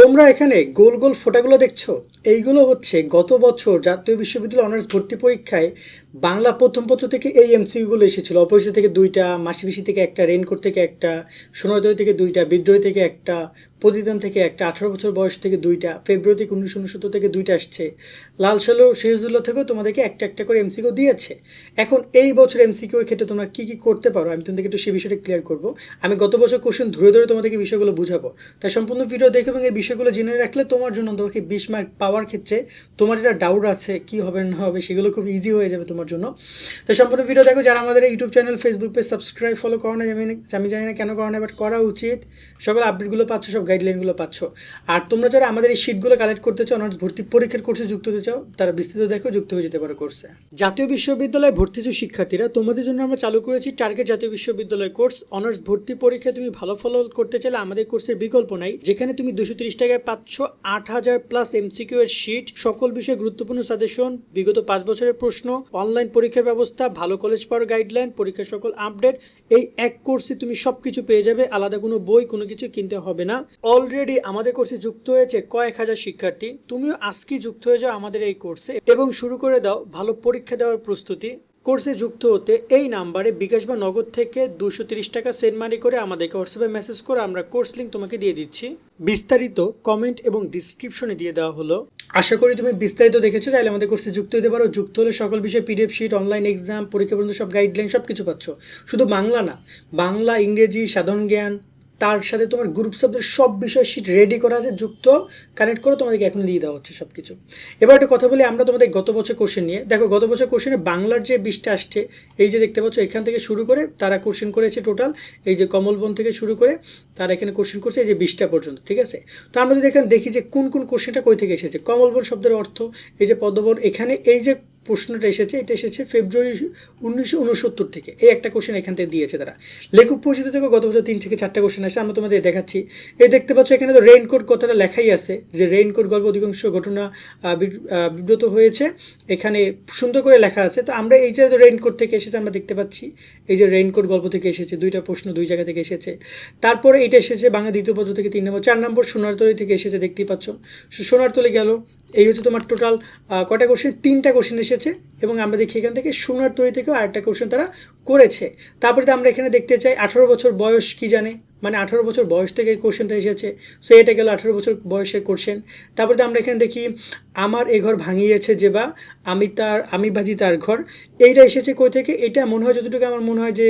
তোমরা এখানে গোল গোল ফোটাগুলো দেখছ? এইগুলো হচ্ছে গত বছর জাতীয় বিশ্ববিদ্যালয় অনার্স ভর্তি পরীক্ষায় বাংলা প্রথম পত্র থেকে এই এমসিকিউগুলো এসেছিল। অপরিচিত থেকে দুইটা মাসিবিসি থেকে একটা রেনকোট থেকে একটা সোনারদয় থেকে দুইটা, বিদ্রোহী থেকে একটা প্রতিদান থেকে একটা, আঠারো বছর বয়স থেকে দুইটা ফেব্রুয়ারি থেকে উনিশশো উনসত্তর থেকে দুইটা আসছে। লাল সালো সিরাজুল্লাহ থেকেও তোমাদেরকে একটা একটা করে এমসিকিউ দিয়েছে। এখন এই বছর এমসিকিউর ক্ষেত্রে তোমরা কী কী করতে পারো? আমি তোমাদেরকে একটু সেই বিষয়টা ক্লিয়ার করব। আমি গত বছর কোশ্চেন ধরে ধরে তোমাদেরকে বিষয়গুলো বুঝাবো। তাই সম্পূর্ণ ভিডিও দেখে এবং এই বিষয়গুলো জেনে রাখলে তোমার জন্য তোমাকে বিশ মার্ক পাওয়ার ক্ষেত্রে তোমার যেটা ডাউট আছে, কি হবে না হবে, সেগুলো খুব ইজি হয়ে যাবে তোমার জন্য। তো সম্পূর্ণ ভিডিও দেখো, যারা আমাদের YouTube channel Facebook page subscribe follow করো না আমি আমি জানি না কেন করো না বাট করা উচিত। সকল আপডেটগুলো পাচ্ছ, সব গাইডলাইনগুলো পাচ্ছ। আর তোমরা যারা আমাদের এই শিটগুলো কালেক্ট করতে চাও অনার্স ভর্তি পরীক্ষার কোর্সে যুক্ত হতে চাও, তারা বিস্তৃত দেখো, যুক্ত হয়ে যেতে পারো কোর্সে জাতীয় বিশ্ববিদ্যালয়ে ভর্তি যে শিক্ষার্থীরা, তোমাদের জন্য আমরা চালু করেছি টার্গেট জাতীয় বিশ্ববিদ্যালয় কোর্স অনার্স ভর্তি পরীক্ষায় তুমি ভালো ফলো করতে চাইলে আমাদের কোর্সের বিকল্প নাই, যেখানে তুমি দুশো তিরিশ টাকায় পাচ্ছ আট হাজার প্লাস এমসিকিউ এর শিট সকল বিষয়ে গুরুত্বপূর্ণ সাজেশন বিগত পাঁচ বছরের প্রশ্ন অনলাইন পরীক্ষার ব্যবস্থা, ভালো কলেজ পাওয়ার গাইডলাইন পরীক্ষার সকল আপডেট এই এক কোর্সে তুমি সব কিছু পেয়ে যাবে, আলাদা কোনো বই, কোনো কিছু কিনতে হবে না। অলরেডি আমাদের কোর্সে যুক্ত হয়েছে কয়েক হাজার শিক্ষার্থী। তুমিও আজকে যুক্ত হয়ে যাও আমাদের এই কোর্সে এবং শুরু করে দাও ভালো পরীক্ষা দেওয়ার প্রস্তুতি। কোর্সে যুক্ত হতে এই নাম্বারে বিকাশ বা নগদ থেকে দুশো তিরিশ টাকা সেন্ড মানি করে আমাদেরকে হোয়াটসঅ্যাপে মেসেজ করে আমরা কোর্স লিঙ্ক তোমাকে দিয়ে দিচ্ছি। বিস্তারিত কমেন্ট এবং ডিসক্রিপশনে দিয়ে দেওয়া হলো। আশা করি তুমি বিস্তারিত দেখেছ, চাইলে আমাদের কোর্সে যুক্ত হতে পারো। যুক্ত হলে সকল বিষয়ে পিডিএফ শিট অনলাইন এক্সাম পরীক্ষা পর্যন্ত সব গাইডলাইন সব কিছু পাচ্ছ। শুধু বাংলা না, বাংলা, ইংরেজি, সাধারণ জ্ঞান তার সাথে তোমার গ্রুপ শব্দের সব বিষয় শিট রেডি করা আছে, যুক্ত কানেক্ট করে তোমাদেরকে এখন দিয়ে দেওয়া হচ্ছে সব কিছু এবার একটা কথা বলি আমরা তোমাদের গত বছর কোশ্চেন নিয়ে। দেখো, গত বছর কোশ্চেনে বাংলার যে বিশটা আসছে, এই যে দেখতে পাচ্ছ, এখান থেকে শুরু করে তারা কোশ্চেন করেছে টোটাল এই যে কমলবন থেকে শুরু করে তারা এখানে কোশ্চেন করছে এই যে বিশটা পর্যন্ত, ঠিক আছে? তো আমরা যদি এখানে দেখি যে কোন কোন কোশ্চেনটা কই থেকে এসেছে, কমলবন শব্দের অর্থ, এই যে পদ্মবন, এখানে এই যে প্রশ্নটা এসেছে, এটা এসেছে ফেব্রুয়ারি উনিশশো উনসত্তর থেকে। এই একটা কোশ্চেন এখান থেকে দিয়েছে তারা। লেখক পরিচিতি থেকে গত বছর তিন থেকে চারটা কোশ্চেন আসে, আমরা তোমাদের দেখাচ্ছি। এই দেখতে পাচ্ছ এখানে তো রেইনকোট কথাটা লেখাই আছে, যে রেইনকোট গল্প অধিকাংশ ঘটনা বিব্রত হয়েছে। এখানে সুন্দর করে লেখা আছে, তো আমরা এইটা তো রেইনকোট থেকে এসেছে, আমরা দেখতে পাচ্ছি। এই যে রেইনকোট গল্প থেকে এসেছে, দুইটা প্রশ্ন দুই জায়গা থেকে এসেছে। তারপরে এটা এসেছে বাংলা দ্বিতীয় পত্র থেকে তিন নম্বর, চার নম্বর সোনারতলি থেকে এসেছে, দেখতেই পাচ্ছ। সোনারতলি গেল এই হচ্ছে তোমার টোটাল কটা কোশ্চেন তিনটা কোশ্চেন এসেছে এবং আমরা দেখি এখান থেকে সোনার তৈরি থেকেও আরেকটা কোশ্চেন তারা করেছে। তারপরে তো আমরা এখানে দেখতে চাই, আঠারো বছর বয়স কি জানে? মানে আঠারো বছর বয়স থেকে এই কোশ্চেনটা এসেছে সো এটা গেল আঠারো বছর বয়সের কোশ্চেন তারপরে তো আমরা এখানে দেখি, আমার এ ঘর ভাঙিয়েছে যে বা, আমি তার, আমি বাজি তার ঘর। এইটা এসেছে কই থেকে? এটা মনে হয়, যতটুকু আমার মনে হয় যে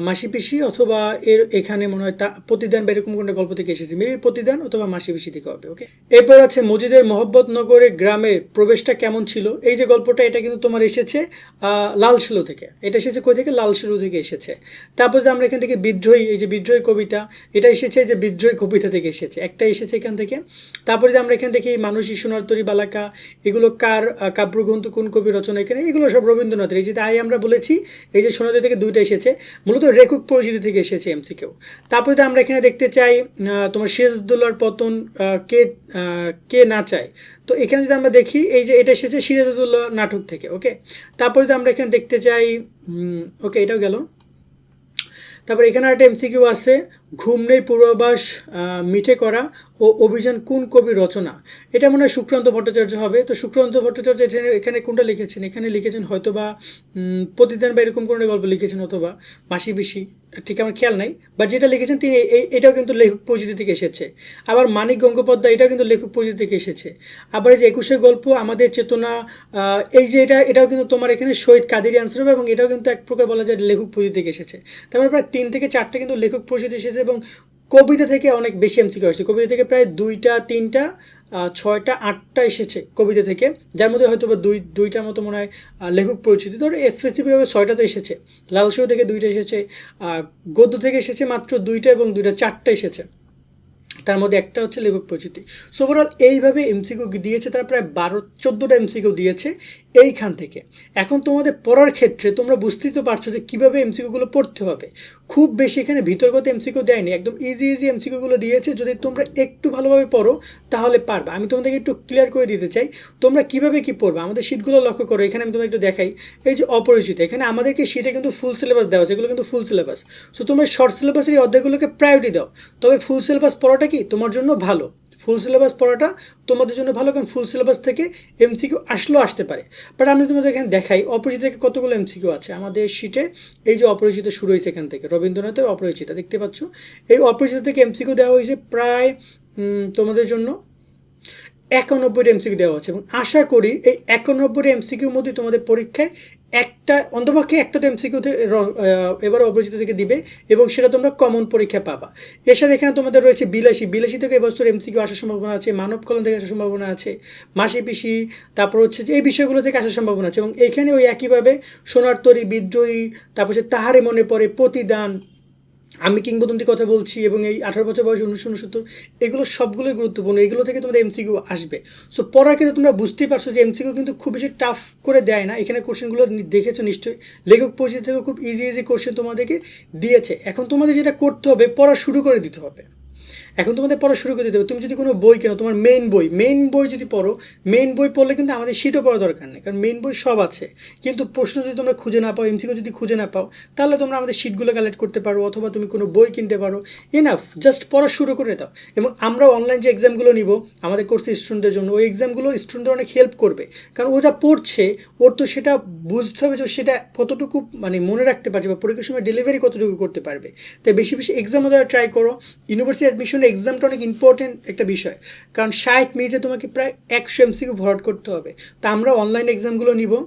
মাসি পিসি অথবা এর এখানে মনে হয় তা প্রতিদান বা এরকম কোনো গল্প থেকে এসেছে। মেবি প্রতিদান অথবা মাসি পিসি থেকে হবে ওকে এরপর আছে মজিদের মোহব্বত নগরে গ্রামের প্রবেশটা কেমন ছিল? এই যে গল্পটা এটা কিন্তু তোমার এসেছে আহ, লালশিলু থেকে। এটা এসেছে কই থেকে? লালশিলু থেকে এসেছে। তারপরে যে আমরা এখান থেকে বিদ্রোহী এই যে বিদ্রোহী কবিতা এটা এসেছে যে বিদ্রোহী কবিতা থেকে এসেছে। একটা এসেছে এখান থেকে। তারপরে যে আমরা এখান থেকে এই মানুষই সোনারতরি বালাকা এগুলো কার কাব্যগ্রন্থ কোন কবি রচনা এখানে এগুলো সব রবীন্দ্রনাথের। এই যে আই আমরা বলেছি এই যে সোনারতরি থেকে দুইটা এসেছে। মূলত রেকুক পরিচিতি থেকে এসেছে এমসিকেও তারপরে আমরা এখানে দেখতে চাই তোমার সিরাজউদ্দৌলার পতন কে কে না চায়? তো এখানে যদি আমরা দেখি, এই যে এটা এসেছে সিরাজউদ্দৌলা নাটক থেকে, ওকে? তারপরে আমরা এখানে দেখতে চাই ওকে, এটাও গেল। তারপর এখানে একটা এমসিকিউ আছে ঘুম নেই পূর্বাভাস মিঠে করা ও অভিযান কোন কবি রচনা? এটা মনে হয় সুক্রান্ত ভট্টাচার্য হবে। তো সুক্রান্ত ভট্টাচার্য এখানে এখানে কোনটা লিখেছেন? এখানে লিখেছেন হয়তোবা উম, প্রতিদিন বা এরকম কোনো গল্প লিখেছেন অথবা মাসি বেশি ঠিক আমার খেয়াল নাই। বাট যেটা লিখেছেন তিনি এটাও কিন্তু লেখক পরিচিতি থেকে এসেছে। আবার মানিক গঙ্গোপাধ্যায় এটাও কিন্তু লেখক পরিচিতি থেকে এসেছে। আবার এই যে একুশের গল্প আমাদের চেতনা এই যে এটা এটাও কিন্তু তোমার এখানে শহীদ কাদেরই আনসার হবে এবং এটাও কিন্তু এক প্রকার বলা যায় লেখক পরিচিতি থেকে এসেছে। তার মানে প্রায় তিন থেকে চারটে কিন্তু লেখক পরিচিতি এসেছে এবং কবিতা থেকে অনেক বেশি এমসিকিউ আসছে কবিতা থেকে প্রায় দুইটা, তিনটা ছয়টা, আটটা এসেছে কবিতা থেকে। যার মধ্যে হয়তো বা দুই, দুইটার মতো মনে হয় লেখক পরিচিতি। ধরো স্পেসিফিকভাবে ছয়টা তো এসেছে। লালসহ থেকে দুইটা এসেছে গদ্য থেকে এসেছে মাত্র দুইটা এবং দুইটা, চারটা এসেছে। তার মধ্যে একটা হচ্ছে লেখক পরিচিতি। সো ওভারঅল এইভাবে এমসিকিউ দিয়েছে। তারা প্রায় বারো, চোদ্দোটা এমসিকিউ দিয়েছে। এইখান থেকে। এখন তোমাদের পড়ার ক্ষেত্রে তোমরা বুঝতেই তো পারছ যে কীভাবে এমসিকিউগুলো পড়তে হবে। খুব বেশি এখানে ভিতরগত এমসিকিউ দেয়নি, একদম ইজি ইজি এমসিকিউগুলো দিয়েছে। যদি তোমরা একটু ভালোভাবে পড়ো, তাহলে পারবে। আমি তোমাদেরকে একটু ক্লিয়ার করে দিতে চাই, তোমরা কীভাবে কি পড়বে? আমাদের শিটগুলো লক্ষ্য করো, এখানে আমি তোমাকে একটু দেখাই। এই যে অপরিচিত, এখানে আমাদেরকে শিটে কিন্তু ফুল সিলেবাস দেওয়া এগুলো কিন্তু ফুল সিলেবাস সো তোমরা শর্ট সিলেবাসের এই অধ্যায়গুলোকে প্রায়োরিটি দাও। তবে ফুল সিলেবাস পড়াটা কি? তোমার জন্য ভালো। ফুল সিলেবাস পড়াটা তোমাদের জন্য ভালো, কারণ ফুল সিলেবাস থেকে এমসিকিউ আসলেও আসতে পারে। বাট আমি তোমাদের এখানে দেখাই অপরিচিত থেকে কতগুলো এমসিকিউ আছে? আমাদের শিটে এই যে অপরিচিত শুরু হয়েছে এখান থেকে, রবীন্দ্রনাথের অপরিচিত, দেখতে পাচ্ছ? এই অপরিচিত থেকে এমসিকিউ দেওয়া হয়েছে প্রায় তোমাদের জন্য একানব্বইটা এমসিকিউ দেওয়া হচ্ছে। এবং আশা করি এই একানব্বইটা এমসিকিউর মধ্যে তোমাদের পরীক্ষায় একটা অন্তপক্ষে একটা তো এমসিকিউ এবার অপরিচিত থেকে দিবে, এবং সেটা তোমরা কমন পরীক্ষা পাবা। এর সাথে এখানে তোমাদের রয়েছে বিলাসী। বিলাসী থেকে এবছর এমসিকিউ আসার সম্ভাবনা আছে, মানব কলম থেকে আসার সম্ভাবনা আছে, মাসি পিসি, তারপর হচ্ছে যে এই বিষয়গুলো থেকে আসার সম্ভাবনা আছে, এবং এখানে ওই একইভাবে সোনার তরী, বিদ্রোহী, তারপর হচ্ছে তাহারে মনে পড়ে প্রতিদান আমি কিংবদন্তি কথা বলছি এবং এই আঠারো বছর বয়স, উনিশশো উনসত্তর, এগুলো সবগুলোই গুরুত্বপূর্ণ। এগুলো থেকে তোমাদের এমসিকিউ আসবে। সো পড়ার ক্ষেত্রে তোমরা বুঝতেই পারছ যে এমসিকিউ কিন্তু খুব বেশি টাফ করে দেয় না। এখানে কোশ্চেনগুলো দেখেছ নিশ্চয়ই। লেখক পরিচিত থেকে খুব ইজি ইজি কোশ্চেন তোমাদেরকে দিয়েছে। এখন তোমাদের যেটা করতে হবে, পড়া শুরু করে দিতে হবে। এখন তোমাদের পড়া শুরু করে দিতে হবে। তুমি যদি কোনো বই কেনো, তোমার মেইন বই মেইন বই যদি পড়ো মেইন বই পড়লে কিন্তু আমাদের শীটও পড়া দরকার নেই, কারণ মেইন বই সব আছে। কিন্তু প্রশ্ন যদি তোমরা খুঁজে না পাও এমসিকিউ যদি খুঁজে না পাও, তাহলে তোমরা আমাদের শিটগুলো কালেক্ট করতে পারো, অথবা তুমি কোনো বই কিনতে পারো। এনাফ জাস্ট পড়া শুরু করে দাও। এবং আমরা অনলাইন যে এক্সামগুলো নিব, আমাদের কোর্সে স্টুডেন্টদের জন্য, ওই এক্সামগুলো স্টুডেন্টদের অনেক হেল্প করবে। কারণ ও যা পড়ছে, ওর তো সেটা বুঝতে হবে যে সেটা কতটুকু মানে মনে রাখতে পারছে বা পরীক্ষার সময় ডেলিভারি কতটুকু করতে পারবে। তাই বেশি বেশি এক্সামও দেওয়ার ট্রাই করো ইউনিভার্সিটি অ্যাডমিশনের এক্সামটা অনেক ইম্পর্টেন্ট একটা বিষয়। কারণ ষাট মিনিটে তোমাকে প্রায় একশো এমসিকিউ ভরাট করতে হবে। তা আমরা অনলাইন এক্সামগুলো নিব।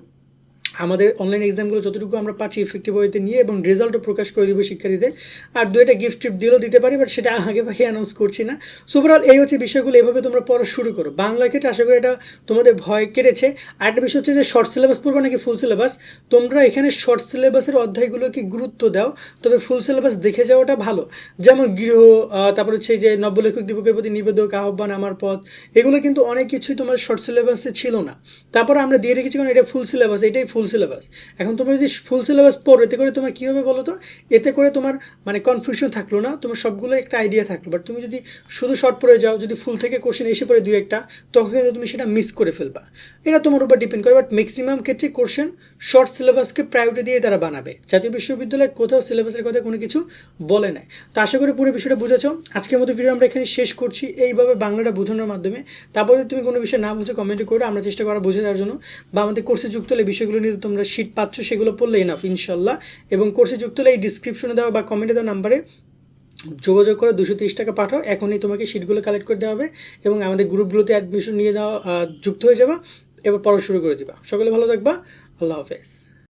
আমাদের অনলাইন এক্সামগুলো যতটুকু আমরা পাচ্ছি ইফেক্টিভ ওয়েতে নিয়ে এবং রেজাল্টও প্রকাশ করে দিব শিক্ষার্থীদের। আর দু একটা গিফট টিফট দিলেও দিতে পারি বাট সেটা আগে পাখি অ্যানাউন্স করছি না। ওভারঅল এই হচ্ছে বিষয়গুলো, এভাবে তোমরা পড়া শুরু করো। বাংলা ক্ষেত্রে আশা করি এটা তোমাদের ভয় কেটেছে। আর একটা বিষয় হচ্ছে যে শর্ট সিলেবাস পড়বে নাকি ফুল সিলেবাস তোমরা এখানে শর্ট সিলেবাসের অধ্যায়গুলোকে গুরুত্ব দাও, তবে ফুল সিলেবাস দেখে যাওয়াটা ভালো। যেমন গৃহ তারপর হচ্ছে যে নব্যলেখক দিবসের প্রতি নিবেদক, আহ্বান, আমার পথ, এগুলো কিন্তু অনেক কিছুই তোমার শর্ট সিলেবাসে ছিল না। তারপর আমরা দিয়ে রেখেছি কারণ এটা ফুল সিলেবাস এটাই ফুল সিলেবাস এখন তোমরা যদি ফুল সিলেবাস পড়ো, এতে করে তোমার কী হবে বলো তো? এতে করে তোমার মানে কনফিউশন থাকল না, তোমার সবগুলো একটা আইডিয়া থাকল। বাট তুমি যদি শুধু শর্ট পড়ে যাও, যদি ফুল থেকে কোশ্চেন এসে পড়ে দুই একটা, তখন কিন্তু তুমি সেটা মিস করে ফেলবা। এটা তোমার উপর ডিপেন্ড করে বাট ম্যাক্সিমাম ক্ষেত্রে কোশ্চেন শর্ট সিলেবাসকে প্রায়োরিটি দিয়ে তারা বানাবে। জাতীয় বিশ্ববিদ্যালয় কোথাও সিলেবাসের কথা কোনো কিছু বলে নাই। তো আশা করি পুরো বিষয়টা বুঝেছ। আজকের মতো ভিডিও আমরা এখানে শেষ করছি। এইভাবে বাংলাটা বোঝানোর মাধ্যমে। তারপর তুমি কোনো বিষয় না বুঝে কমেন্ট করে। আমরা চেষ্টা করা বুঝে দেওয়ার জন্য। বা আমাদের কোর্সে যুক্ত হলে বিষয়গুলো নিয়ে তোমরা শিট পাচ্ছ, সেগুলো পড়লে এনাফ ইনশাল্লাহ। এবং কোর্সে যুক্ত হলে এই ডিসক্রিপশনে দেওয়া বা কমেন্টে দেওয়া নাম্বারে যোগাযোগ করে দুশো তিরিশ টাকা পাঠাও। এখনই তোমাকে শিটগুলো কালেক্ট করে দেওয়া হবে এবং আমাদের গ্রুপগুলোতে অ্যাডমিশন নিয়ে দেওয়া যুক্ত হয়ে যাবা। এবার পড়া শুরু করে দিবা। সকলে ভালো থাকবা। আল্লাহ হাফেজ।